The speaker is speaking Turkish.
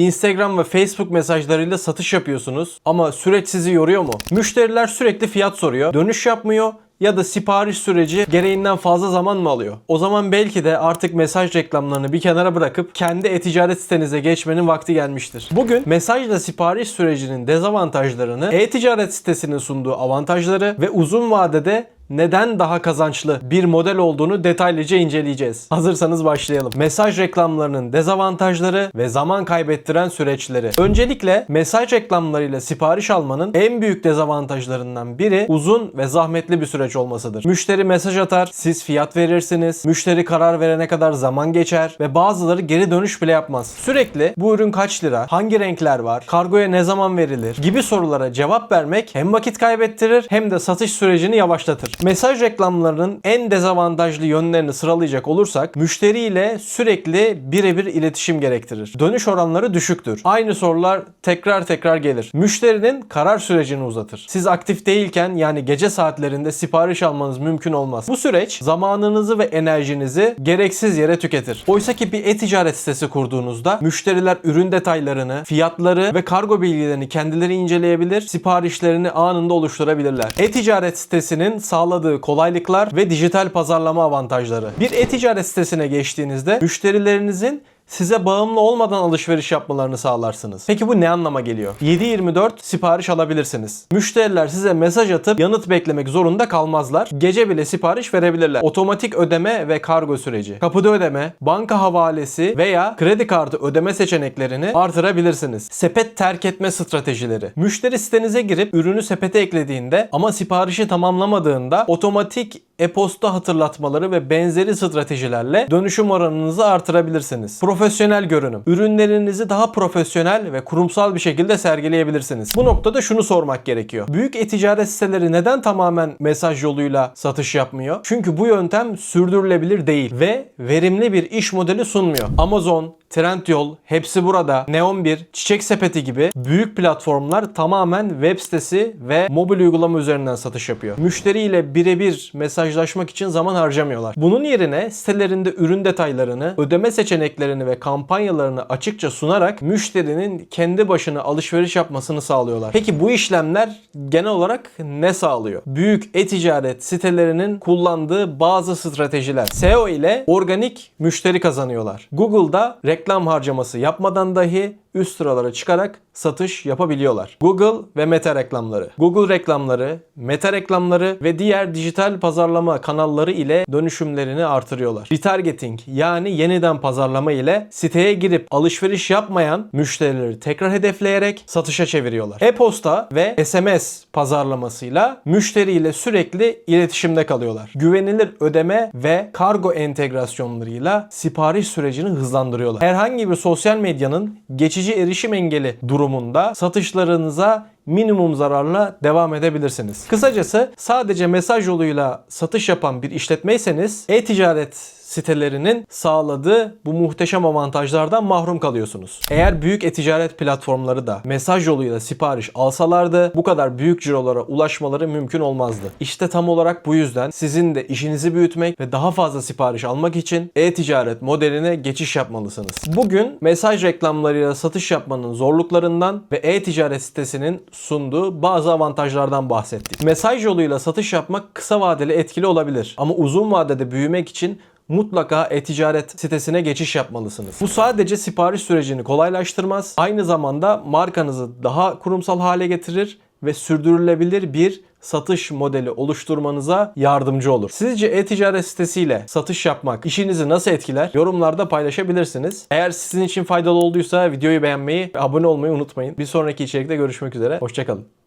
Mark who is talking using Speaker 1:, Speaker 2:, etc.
Speaker 1: Instagram ve Facebook mesajlarıyla satış yapıyorsunuz ama süreç sizi yoruyor mu? Müşteriler sürekli fiyat soruyor, dönüş yapmıyor ya da sipariş süreci gereğinden fazla zaman mı alıyor? O zaman belki de artık mesaj reklamlarını bir kenara bırakıp kendi e-ticaret sitenize geçmenin vakti gelmiştir. Bugün mesajla sipariş sürecinin dezavantajlarını, e-ticaret sitesinin sunduğu avantajları ve uzun vadede neden daha kazançlı bir model olduğunu detaylıca inceleyeceğiz. Hazırsanız başlayalım. Mesaj reklamlarının dezavantajları ve zaman kaybettiren süreçleri. Öncelikle mesaj reklamlarıyla sipariş almanın en büyük dezavantajlarından biri uzun ve zahmetli bir süreç olmasıdır. Müşteri mesaj atar, siz fiyat verirsiniz, müşteri karar verene kadar zaman geçer ve bazıları geri dönüş bile yapmaz. Sürekli bu ürün kaç lira, hangi renkler var, kargoya ne zaman verilir gibi sorulara cevap vermek hem vakit kaybettirir hem de satış sürecini yavaşlatır. Mesaj reklamlarının en dezavantajlı yönlerini sıralayacak olursak müşteriyle sürekli birebir iletişim gerektirir. Dönüş oranları düşüktür. Aynı sorular tekrar tekrar gelir. Müşterinin karar sürecini uzatır. Siz aktif değilken yani gece saatlerinde sipariş almanız mümkün olmaz. Bu süreç zamanınızı ve enerjinizi gereksiz yere tüketir. Oysa ki bir e-ticaret sitesi kurduğunuzda müşteriler ürün detaylarını, fiyatları ve kargo bilgilerini kendileri inceleyebilir, siparişlerini anında oluşturabilirler. E-ticaret sitesinin sağladığı kolaylıklar ve dijital pazarlama avantajları. Bir e-ticaret sitesine geçtiğinizde müşterilerinizin size bağımlı olmadan alışveriş yapmalarını sağlarsınız. Peki bu ne anlama geliyor? 7/24 sipariş alabilirsiniz. Müşteriler size mesaj atıp yanıt beklemek zorunda kalmazlar. Gece bile sipariş verebilirler. Otomatik ödeme ve kargo süreci, kapıda ödeme, banka havalesi veya kredi kartı ödeme seçeneklerini artırabilirsiniz. Sepet terk etme stratejileri. Müşteri sitenize girip ürünü sepete eklediğinde ama siparişi tamamlamadığında otomatik e-posta hatırlatmaları ve benzeri stratejilerle dönüşüm oranınızı artırabilirsiniz. Profesyonel görünüm. Ürünlerinizi daha profesyonel ve kurumsal bir şekilde sergileyebilirsiniz. Bu noktada şunu sormak gerekiyor. Büyük e-ticaret siteleri neden tamamen mesaj yoluyla satış yapmıyor? Çünkü bu yöntem sürdürülebilir değil ve verimli bir iş modeli sunmuyor. Amazon, Trendyol, hepsi burada, Neon 1, Çiçek Sepeti gibi büyük platformlar tamamen web sitesi ve mobil uygulama üzerinden satış yapıyor. Müşteriyle birebir mesajlaşmak için zaman harcamıyorlar. Bunun yerine sitelerinde ürün detaylarını, ödeme seçeneklerini ve kampanyalarını açıkça sunarak müşterinin kendi başına alışveriş yapmasını sağlıyorlar. Peki bu işlemler genel olarak ne sağlıyor? Büyük e-ticaret sitelerinin kullandığı bazı stratejiler. SEO ile organik müşteri kazanıyorlar. Google'da reklam harcaması yapmadan dahi üst sıralara çıkarak satış yapabiliyorlar. Google ve Meta reklamları. Google reklamları, Meta reklamları ve diğer dijital pazarlama kanalları ile dönüşümlerini artırıyorlar. Retargeting yani yeniden pazarlama ile siteye girip alışveriş yapmayan müşterileri tekrar hedefleyerek satışa çeviriyorlar. E-posta ve SMS pazarlamasıyla müşteriyle sürekli iletişimde kalıyorlar. Güvenilir ödeme ve kargo entegrasyonlarıyla sipariş sürecini hızlandırıyorlar. Herhangi bir sosyal medyanın geçici erişim engeli durumunda satışlarınıza minimum zararla devam edebilirsiniz. Kısacası sadece mesaj yoluyla satış yapan bir işletmeyseniz e-ticaret sitelerinin sağladığı bu muhteşem avantajlardan mahrum kalıyorsunuz. Eğer büyük e-ticaret platformları da mesaj yoluyla sipariş alsalardı bu kadar büyük cirolara ulaşmaları mümkün olmazdı. İşte tam olarak bu yüzden sizin de işinizi büyütmek ve daha fazla sipariş almak için e-ticaret modeline geçiş yapmalısınız. Bugün mesaj reklamlarıyla satış yapmanın zorluklarından ve e-ticaret sitesinin sunduğu bazı avantajlardan bahsettik. Mesaj yoluyla satış yapmak kısa vadeli etkili olabilir ama uzun vadede büyümek için mutlaka e-ticaret sitesine geçiş yapmalısınız. Bu sadece sipariş sürecini kolaylaştırmaz. Aynı zamanda markanızı daha kurumsal hale getirir ve sürdürülebilir bir satış modeli oluşturmanıza yardımcı olur. Sizce e-ticaret sitesiyle satış yapmak işinizi nasıl etkiler? Yorumlarda paylaşabilirsiniz. Eğer sizin için faydalı olduysa videoyu beğenmeyi ve abone olmayı unutmayın. Bir sonraki içerikte görüşmek üzere. Hoşçakalın.